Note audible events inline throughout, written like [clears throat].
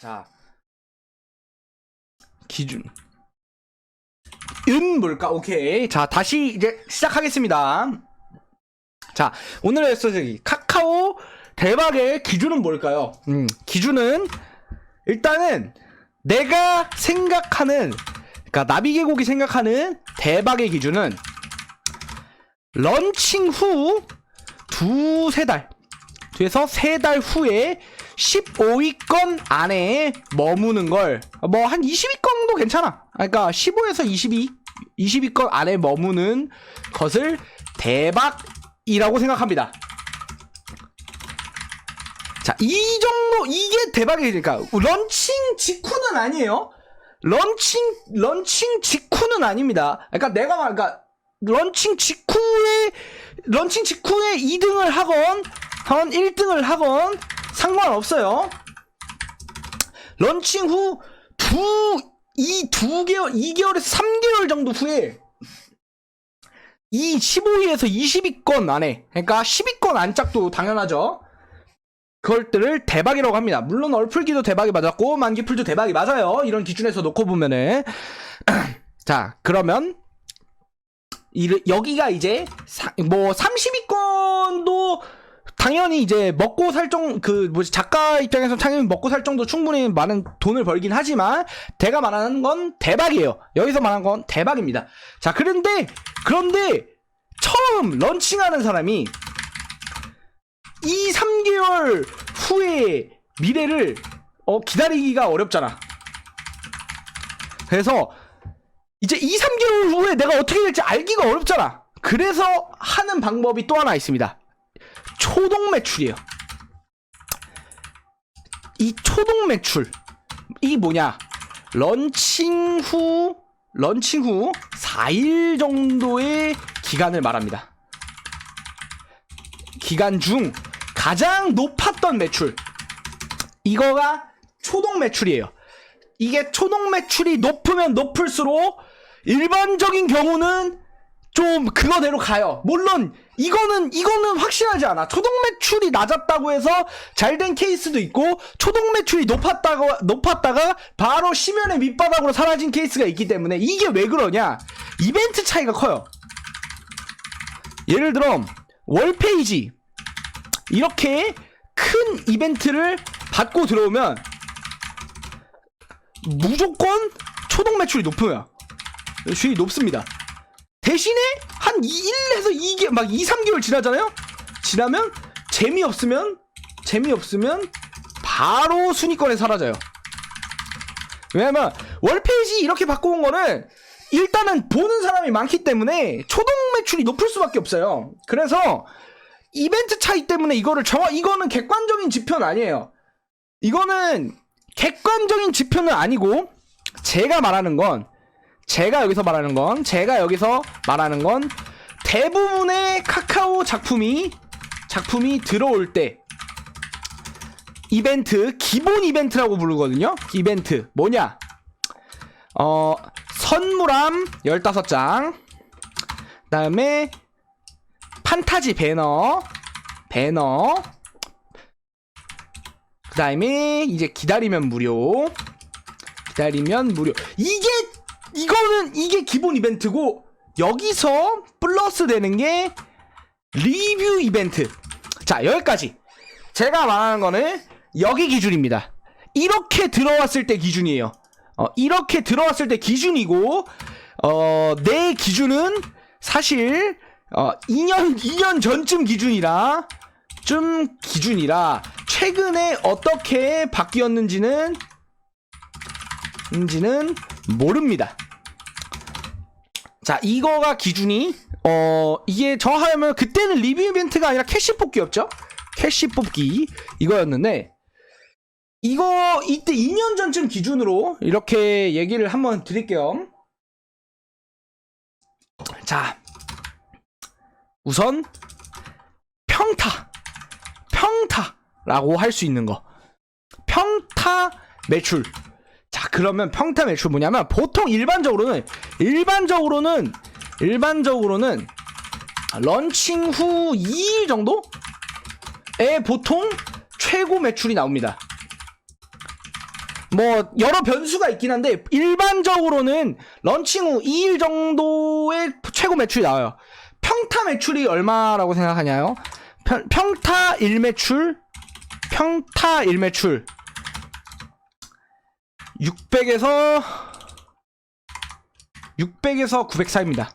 자 기준 은 뭘까? 오케이 자 다시 이제 시작하겠습니다. 자 오늘의 스토리 카카오 대박의 기준은 뭘까요? 음 기준은 일단은 내가 생각하는 그러니까 나비계곡이 생각하는 대박의 기준은 런칭 후 두세 달 뒤에서 세 달 후에 15위권 안에 머무는 걸 뭐 한 20위권도 괜찮아. 그러니까 15에서 22 20위권 안에 머무는 것을 대박이라고 생각합니다. 자, 이 정도 이게 대박이니까 런칭 직후는 아니에요. 런칭 런칭 직후는 아닙니다. 그러니까 내가 말 그러니까 런칭 직후에 런칭 직후에 2등을 하건 한 1등을 하건 상관없어요. 런칭 후 두 이 두 개월 2개월에서 3개월 정도 후에 이 15위에서 20위권 안에 그러니까 10위권 안짝도 당연하죠. 그걸들을 대박이라고 합니다. 물론 얼풀기도 대박이 맞았고 만기풀도 대박이 맞아요. 이런 기준에서 놓고 보면은 [clears throat] 자 그러면 이 여기가 이제 사, 뭐 30위권도 당연히 이제 먹고 살 정, 그, 뭐지, 작가 입장에서 당연히 먹고 살 정도 충분히 많은 돈을 벌긴 하지만, 제가 말하는 건 대박이에요. 여기서 말하는 건 대박입니다. 자, 그런데, 그런데, 처음 런칭하는 사람이, 이 3개월 후의 미래를, 어, 기다리기가 어렵잖아. 그래서, 이제 2, 3개월 후에 내가 어떻게 될지 알기가 어렵잖아. 그래서 하는 방법이 또 하나 있습니다. 초동 매출이에요. 이 초동 매출 이 뭐냐? 런칭 후 런칭 후 4일 정도의 기간을 말합니다. 기간 중 가장 높았던 매출 이거가 초동 매출이에요. 이게 초동 매출이 높으면 높을수록 일반적인 경우는 좀 그거대로 가요. 물론 이거는 이거는 확실하지 않아. 초동 매출이 낮았다고 해서 잘 된 케이스도 있고 초동 매출이 높았다가 높았다가 바로 시면의 밑바닥으로 사라진 케이스가 있기 때문에 이게 왜 그러냐? 이벤트 차이가 커요. 예를 들어 월 페이지 이렇게 큰 이벤트를 받고 들어오면 무조건 초동 매출이 높아요. 수익이 높습니다. 대신에 한 1에서 2개 막 2, 3개월 지나잖아요. 지나면 재미없으면 재미없으면 바로 순위권에 사라져요. 왜냐면 월페이지 이렇게 바꿔온 거는 일단은 보는 사람이 많기 때문에 초동 매출이 높을 수밖에 없어요. 그래서 이벤트 차이 때문에 이거를 정확 이거는 객관적인 지표는 아니에요. 이거는 객관적인 지표는 아니고 제가 말하는 건 제가 여기서 말하는 건 제가 여기서 말하는 건 대부분의 카카오 작품이 작품이 들어올 때 이벤트 기본 이벤트라고 부르거든요. 이벤트. 뭐냐? 어 선물함 15장. 그 다음에 판타지 배너 배너. 그 다음에 이제 기다리면 무료. 기다리면 무료. 이게 이거는 이게 기본 이벤트고 여기서 플러스 되는 게 리뷰 이벤트. 자, 여기까지. 제가 말하는 거는 여기 기준입니다. 이렇게 들어왔을 때 기준이에요. 어, 이렇게 들어왔을 때 기준이고 어, 내 기준은 사실 어, 2년 2년 전쯤 기준이라 좀 기준이라 최근에 어떻게 바뀌었는지는 인지는 모릅니다. 자, 이거가 기준이 어 이게 정확하면 그때는 리뷰 이벤트가 아니라 캐시 뽑기였죠? 캐시 뽑기 이거였는데 이거 이때 2년 전쯤 기준으로 이렇게 얘기를 한번 드릴게요. 자, 우선 평타, 평타라고 할 수 있는 거, 평타 매출. 자, 그러면 평타 매출 뭐냐면 보통 일반적으로는 일반적으로는 일반적으로는 런칭 후 2일 정도에 보통 최고 매출이 나옵니다. 뭐 여러 변수가 있긴 한데 일반적으로는 런칭 후 2일 정도의 최고 매출이 나와요. 평타 매출이 얼마라고 생각하냐요? 평, 평타 1매출 평타 1매출 600에서 600에서 900 사이입니다.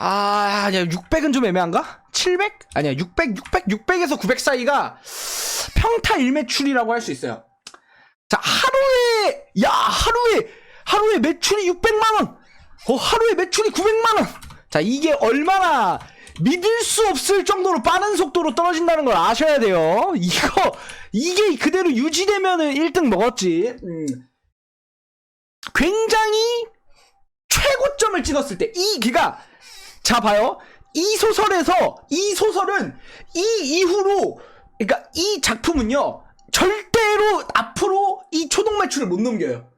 아, 아니야. 600은 좀 애매한가? 700? 아니야. 600, 600, 600에서 900 사이가 평타 1매출이라고 할 수 있어요. 자, 하루에, 야, 하루에, 하루에 매출이 600만 원! 어, 하루에 매출이 900만 원! 자, 이게 얼마나 믿을 수 없을 정도로 빠른 속도로 떨어진다는 걸 아셔야 돼요. 이거, 이게 그대로 유지되면은 1등 먹었지. 음. 굉장히 최고점을 찍었을 때, 이, 기가, 자, 봐요. 이 소설에서, 이 소설은 이 이후로, 그러니까 이 작품은요, 절대로 앞으로 이 초동 매출을 못 넘겨요.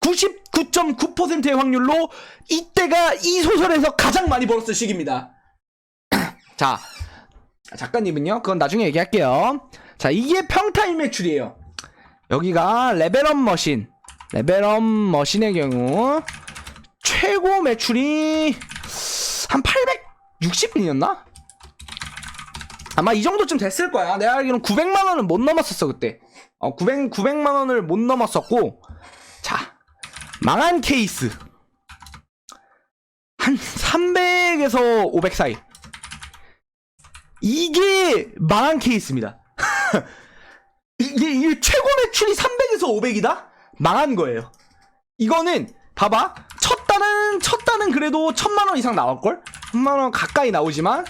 99.9%의 확률로 이때가 이 소설에서 가장 많이 벌었을 시기입니다. [clears throat] 자, 작가님은요, 그건 나중에 얘기할게요. 자, 이게 평타임 매출이에요. 여기가 레벨업 머신. 레벨업 머신의 경우, 최고 매출이 한 860이었나? 아마 이 정도쯤 됐을 거야. 내가 알기로는 900만 원은 못 넘었었어 그때. 어 900 900만 원을 못 넘었었고 자 망한 케이스 한 300에서 500 사이. 이게 망한 케이스입니다. [laughs] 이게, 이게 최고 매출이 300에서 500이다? 망한 거예요. 이거는 봐봐 첫 단은 첫 단은 그래도 천만 원 이상 나올 걸 천만 원 가까이 나오지만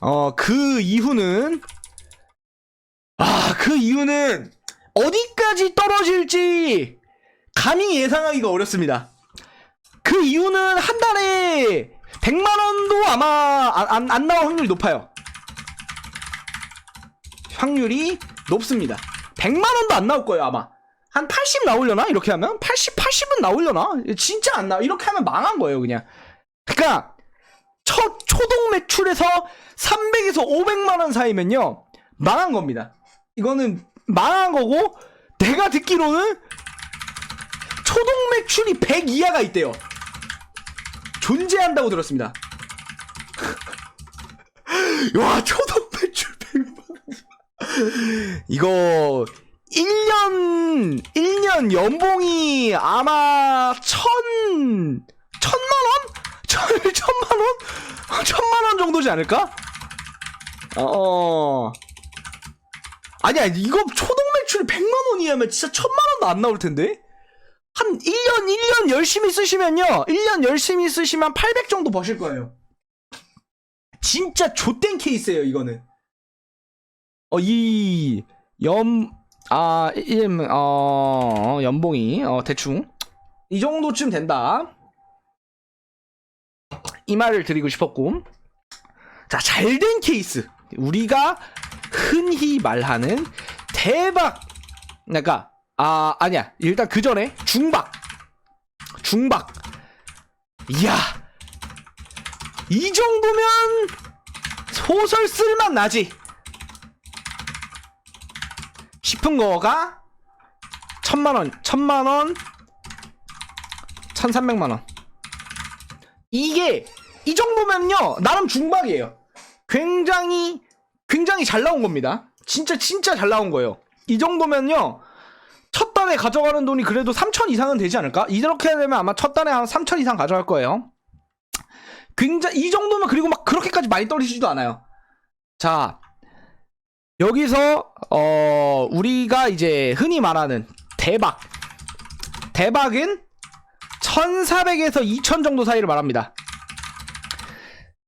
어 그 이후는 아 그 이후는 어디까지 떨어질지 감히 예상하기가 어렵습니다. 그 이유는 한 달에 100만 원도 아마 안, 안, 안 나올 확률이 높아요. 확률이 높습니다. 100만 원도 안 나올 거예요, 아마. 한 80 나오려나? 이렇게 하면? 80, 80은 나오려나? 진짜 안 나와. 이렇게 하면 망한 거예요, 그냥. 그니까, 첫 초동 매출에서 300에서 500만 원 사이면요, 망한 겁니다. 이거는 망한 거고, 내가 듣기로는 초동 매출이 100 이하가 있대요. 존재한다고 들었습니다. [laughs] 와, 초동 매출 100만 원. 이거 1년 1년 연봉이 아마 천 천만 원? 천 [laughs] 천만 원? 천만 원 정도지 않을까? 어. 아니야, 이거 초동 매출이 100만 원이면 진짜 천만 원도 안 나올 텐데. 한 1년 1년 열심히 쓰시면요. 1년 열심히 쓰시면 800 정도 버실 거예요. 진짜 좆된 케이스예요, 이거는. 어, 이, 연, 아, 임, 어, 연봉이, 어, 대충. 이 정도쯤 된다. 이 말을 드리고 싶었고. 자, 잘 된 케이스. 우리가 흔히 말하는 대박. 그러니까, 아, 아니야. 일단 그 전에 중박. 중박. 이야. 이 정도면 소설 쓸만 나지. 싶은 거가 천만 원, 천만 원, 천삼백만 원. 이게 이 정도면요 나름 중박이에요. 굉장히 굉장히 잘 나온 겁니다. 진짜 진짜 잘 나온 거예요. 이 정도면요 첫 달에 가져가는 돈이 그래도 3천 이상은 되지 않을까? 이렇게 되면 아마 첫 달에 한 3천 이상 가져갈 거예요. 굉장히 이 정도면 그리고 막 그렇게까지 많이 떨어지지도 않아요. 자 여기서 어 우리가 이제 흔히 말하는 대박 대박은 1400에서 2000 정도 사이를 말합니다.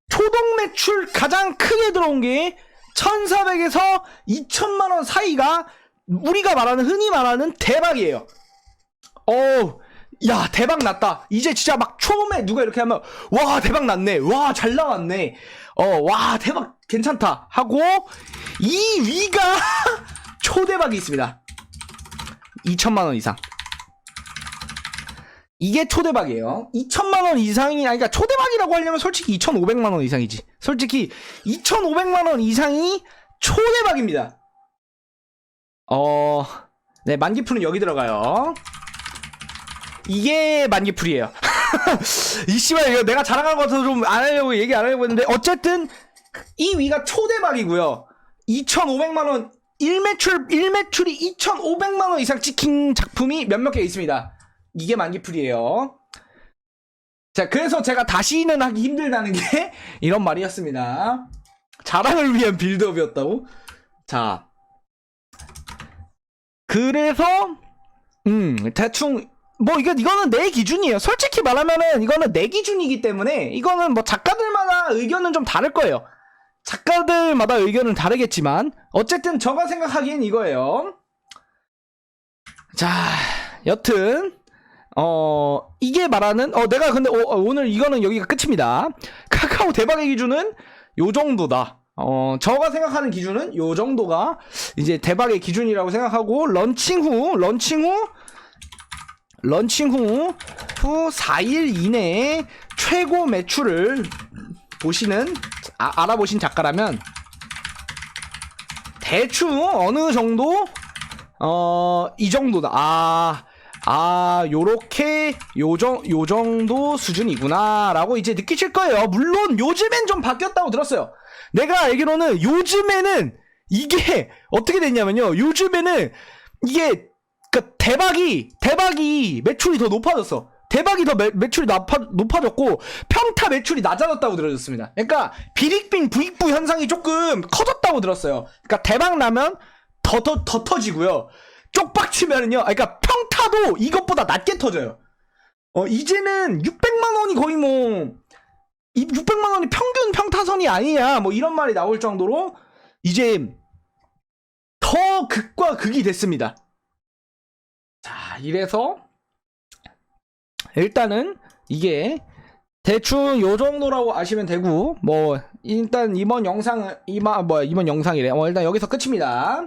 초동 매출 가장 크게 들어온 게 1400에서 2000만 원 사이가 우리가 말하는 흔히 말하는 대박이에요. 어, 야 대박 났다. 이제 진짜 막 처음에 누가 이렇게 하면 와 대박 났네. 와 잘 나왔네. 어, 와 대박 괜찮다 하고 이 위가 [laughs] 초대박이 있습니다. 2천만 원 이상. 이게 초대박이에요. 2천만 원 이상이 아니 그러니까 초대박이라고 하려면 솔직히 2,500만 원 이상이지. 솔직히 2,500만 원 이상이 초대박입니다. 어, 네, 만기풀은 여기 들어가요. 이게 만기풀이에요. [laughs] 이 씨발 이거 내가 자랑한 거 같아서 좀 안 하려고 얘기 안 하려고 했는데 어쨌든 이 위가 초대박이고요. 2,500만 원 1매출 1매출이 2,500만 원 이상 찍힌 작품이 몇몇 개 있습니다. 이게 만기풀이에요. 자, 그래서 제가 다시는 하기 힘들다는 게 [laughs] 이런 말이었습니다. 자랑을 위한 빌드업이었다고? 자. 그래서 음, 대충 뭐 이거 이거는 내 기준이에요. 솔직히 말하면은 이거는 내 기준이기 때문에 이거는 뭐 작가들마다 의견은 좀 다를 거예요. 작가들마다 의견은 다르겠지만 어쨌든 제가 생각하기엔 이거예요. 자, 여튼 어 이게 말하는 어 내가 근데 어, 어, 오늘 이거는 여기가 끝입니다. 카카오 대박의 기준은 요 정도다. 어 저가 생각하는 기준은 요 정도가 이제 대박의 기준이라고 생각하고 런칭 후 런칭 후 런칭 후, 후 4일 이내에 최고 매출을 보시는 아, 알아보신 작가라면 대충 어느 정도 어 이 정도다 아 아, 요렇게, 요정, 요 정도 수준이구나, 라고 이제 느끼실 거예요. 물론, 요즘엔 좀 바뀌었다고 들었어요. 내가 알기로는, 요즘에는, 이게, 어떻게 됐냐면요. 요즘에는, 이게, 그, 대박이, 대박이, 매출이 더 높아졌어. 대박이 더 매, 매출이 높아, 높아졌고, 평타 매출이 낮아졌다고 들어졌습니다. 그러니까, 비익빙 부익부 현상이 조금 커졌다고 들었어요. 그러니까, 대박 나면, 더, 더, 더 터지고요. 쪽박치면은요, 아, 그러니까 평타도 이것보다 낮게 터져요. 어, 이제는 600만 원이 거의 뭐, 이 600만 원이 평균 평타선이 아니냐, 뭐 이런 말이 나올 정도로, 이제, 더 극과 극이 됐습니다. 자, 이래서, 일단은, 이게, 대충 요 정도라고 아시면 되고, 뭐, 일단 이번 영상, 이마, 뭐, 이번 영상이래. 어, 일단 여기서 끝입니다.